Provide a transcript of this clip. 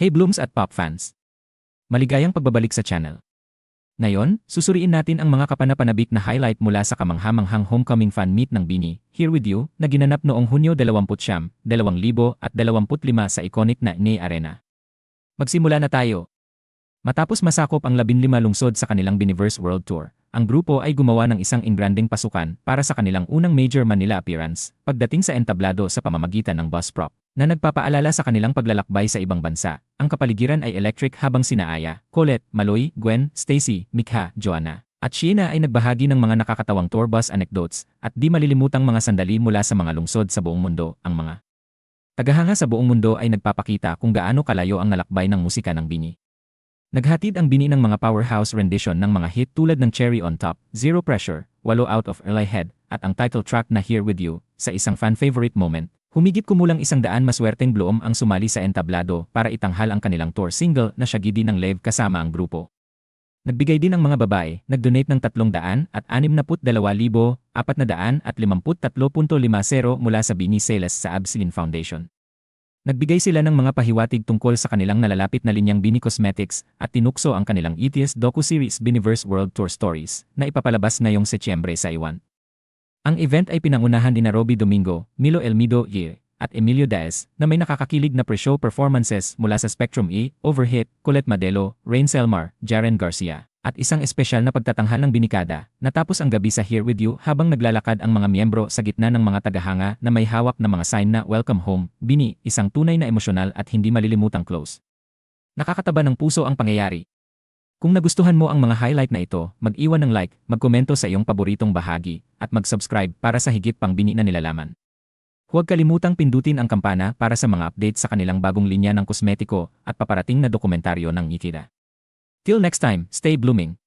Hey Blooms at Pop fans! Maligayang pagbabalik sa channel. Ngayon, susuriin natin ang mga kapanapanabik na highlight mula sa kamanghamanghang homecoming fan meet ng Bini, Here With You, na ginanap noong Hunyo 20, 2025 sa iconic na Ney Arena. Magsimula na tayo. Matapos masakop ang 15 lungsod sa kanilang Biniverse World Tour, ang grupo ay gumawa ng isang ingranding pasukan para sa kanilang unang major Manila appearance pagdating sa entablado sa pamamagitan ng bus prop na nagpapaalala sa kanilang paglalakbay sa ibang bansa. Ang kapaligiran ay electric habang sina Aya, Colette, Maloy, Gwen, Stacy, Mikha, Joanna, at Sheena ay nagbahagi ng mga nakakatawang tour bus anecdotes at di malilimutang mga sandali mula sa mga lungsod sa buong mundo. Ang mga tagahanga sa buong mundo ay nagpapakita kung gaano kalayo ang nalakbay ng musika ng Bini. Naghatid ang Bini ng mga powerhouse rendition ng mga hit tulad ng Cherry on Top, Zero Pressure, Walo Out of Early Head, at ang title track na Here With You, sa isang fan-favorite moment. Humigit kumulang isang daan maswerteng bloom ang sumali sa entablado para itanghal ang kanilang tour single na Shagidi ng Lev kasama ang grupo. Nagbigay din ang mga babae, nag-donate ng 300 at 62,453.50 mula sa Bini Sales sa Absilin Foundation. Nagbigay sila ng mga pahiwatig tungkol sa kanilang nalalapit na linyang Bini Cosmetics at tinukso ang kanilang ETS docu-series Biniverse World Tour Stories na ipapalabas ngayong Setyembre sa Iwan. Ang event ay pinangunahan ni Robbie Domingo, Milo Elmido Ye, at Emilio Daes na may nakakakilig na pre-show performances mula sa Spectrum E, Overhit, Colette Madelo, Rain Selmar, Jaren Garcia, at isang espesyal na pagtatanghal ng binikada, natapos ang gabi sa Here With You habang naglalakad ang mga miyembro sa gitna ng mga tagahanga na may hawak na mga sign na Welcome Home, Bini, isang tunay na emosyonal at hindi malilimutang close. Nakakataba ng puso ang pangyayari. Kung nagustuhan mo ang mga highlight na ito, mag-iwan ng like, magkomento sa iyong paboritong bahagi, at mag-subscribe para sa higit pang bini na nilalaman. Huwag kalimutang pindutin ang kampana para sa mga update sa kanilang bagong linya ng kosmetiko at paparating na dokumentaryo ng Ikida. Till next time, stay blooming!